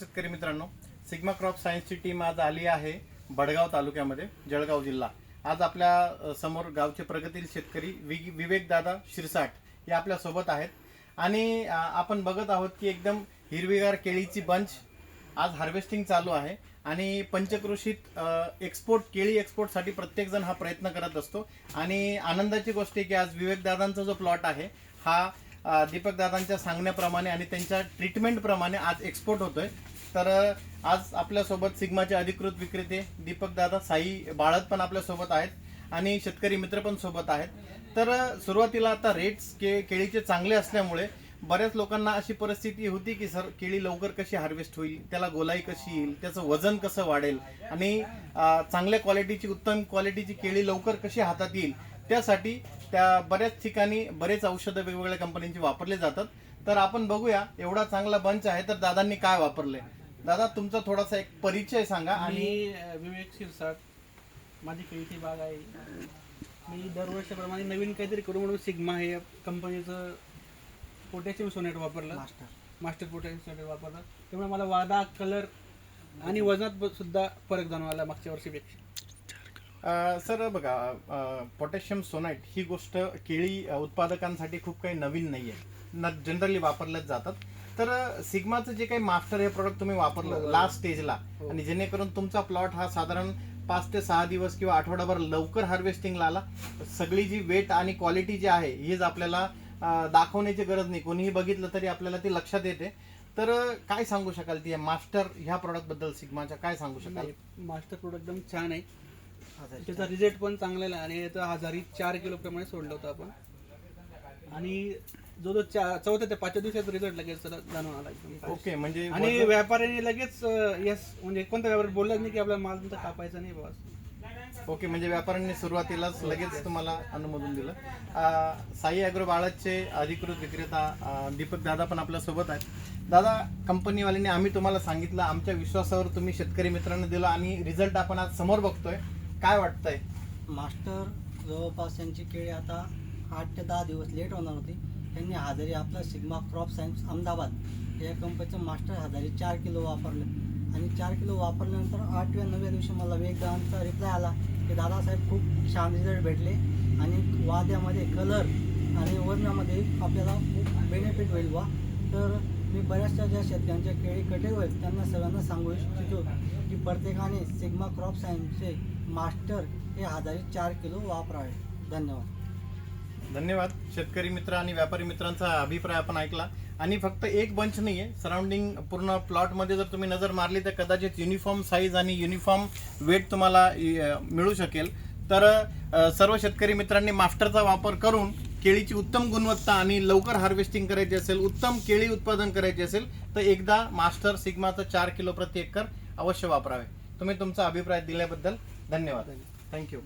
शेतकरी मित्रांनो sigma crop सायन्सची टीम आज आली आहे बडगाव तालुक्यामध्ये जळगाव जिल्हा. आज आपल्यासमोर गावचे प्रगतील शेतकरी वि विवेकदादा शिरसाट हे आपल्यासोबत आहेत. आणि आपण बघत आहोत की एकदम हिरवीगार केळीची बंच आज हार्वेस्टिंग चालू आहे. आणि पंचकृषीत एक्सपोर्ट केळी एक्सपोर्टसाठी प्रत्येकजण हा प्रयत्न करत असतो. आणि आनंदाची गोष्ट आहे की आज विवेकदादांचा जो प्लॉट आहे हा दीपकदादांच्या दीपक दादांच्या सांगण्याप्रमाणे आणि त्यांच्या ट्रीटमेंटप्रमाणे आज एक्सपोर्ट होतोय. तर आज आपल्यासोबत सिग्माचे अधिकृत विक्रेते दीपक दादा साई बाळत पण आपल्यासोबत आहेत आणि शेतकरी मित्र पण सोबत आहेत. तर सुरुवातीला आता रेट्स के केळीचे चांगले असल्यामुळे बऱ्याच लोकांना अशी परिस्थिती होती की सर केळी लवकर कशी हार्वेस्ट होईल? त्याला गोलाई कशी येईल? त्याचं वजन कसं वाढेल? आणि चांगल्या क्वालिटीची उत्तम क्वालिटीची केळी लवकर कशी हातात येईल? त्यासाठी त्या बऱ्याच ठिकाणी बरेच औषधं वेगवेगळ्या कंपन्यांची वापरले जातात. तर आपण बघूया एवढा चांगला बंच आहे तर दादांनी काय वापरले दादा तुमचा थोडासा एक परिचय सांगा आणि मी अ, विवेक शिरसाट. माझी केळीची बाग आहे. मी दरवर्षाप्रमाणे नवीन काहीतरी करू म्हणून सिग्मा हे कंपनीचं पोटॅशियम सोनेट वापरलं. मास्टर. मास्टर पोटॅशियम सोनेट वापरलं. त्यामुळे मला वादा कलर आणि वजनात ब- सुद्धा फरक जाणवला मागच्या वर्षीपेक्षा. सर बघा पोटॅशियम सोनाईट ही गोष्ट केळी उत्पादकांसाठी खूप काही नवीन नाही आहे जनरली वापरल्याच जातात. तर सिग्माचं जे काही मास्टर हे प्रोडक्ट तुम्ही वापरलं हो. लास्ट स्टेजला हो. आणि जेणेकरून तुमचा प्लॉट हा साधारण पाच ते सहा दिवस किंवा आठवडाभर लवकर हार्वेस्टिंगला आला सगळी जी वेट आणि क्वालिटी जी आहे हीच आपल्याला दाखवण्याची गरज नाही. कोणीही बघितलं तरी आपल्याला ती लक्षात येते. तर काय सांगू शकाल ती मास्टर ह्या प्रोडक्टबद्दल सिग्माच्या? काय सांगू शकाल? मास्टर प्रोडक्ट एकदम छान आहे. त्याचा रिझल्ट पण चांगला आहे आणि याचा हजारी चार किलो प्रमाणे सोडलं होतं आपण. आणि जो जो चा- चौथ्या ते पाचव्या दिवसाचा रिझल्ट लगेच जाणून आला एकदम. ओके म्हणजे आणि व्यापाऱ्याने लगेच यस म्हणजे कोणत्या व्यापारी बोललाच नाही की आपला माल तुमचा कापायचा नाही बस ओके म्हणजे व्यापाऱ्यांनी सुरुवातीलाच लगेच तुम्हाला अनुमोदन दिलं. साई अॅग्रो बाळाचे अधिकृत विक्रेता दीपक दादा पण आपल्यासोबत आहेत. दादा कंपनीवाल्यांनी आम्ही तुम्हाला सांगितलं आमच्या विश्वासावर तुम्ही शेतकरी मित्रांना दिला आणि रिझल्ट आपण आज समोर बघतोय. काय वाटतंय? मास्टर जवळपास यांची केळी आता आठ ते दहा दिवस लेट होणार होती. त्यांनी हजारी आपला सिग्मा क्रॉप सायन्स अहमदाबाद या कंपनीचं मास्टर हजारी चार किलो वापरलं. आणि चार किलो वापरल्यानंतर आठव्या नवव्या दिवशी मला वेगदांचा रिप्लाय आला की दादासाहेब खूप छान रिझल्ट भेटले. आणि वाद्यामध्ये कलर आणि वर्णामध्ये आपल्याला खूप बेनिफिट होईल बा तर मी बऱ्याचशा ज्या शेतकऱ्यांच्या केळी कटेल आहेत त्यांना सगळ्यांना सांगू इच्छितो की प्रत्येकाने सिग्मा क्रॉप सायन्सचे मास्टर हे आधारित चार किलो वापरावे. धन्यवाद. धन्यवाद. शेतकरी मित्र आणि व्यापारी मित्रांचा अभिप्राय आपण ऐकला. आणि फक्त एक बंच आहे सराउंडिंग पूर्ण प्लॉटमध्ये जर तुम्ही नजर मारली तर कदाचित युनिफॉर्म साईज आणि युनिफॉर्म वेट तुम्हाला मिळू शकेल. तर सर्व शेतकरी मित्रांनी मास्टरचा वापर करून केळीची उत्तम गुणवत्ता आणि लवकर हार्वेस्टिंग करायची असेल उत्तम केळी उत्पादन करायचे असेल तर एकदा मास्टर सिग्माचं चार किलो प्रति एकर अवश्य वापरावे. तुम्ही तुमचा अभिप्राय दिल्याबद्दल धन्यवाद. थँक्यू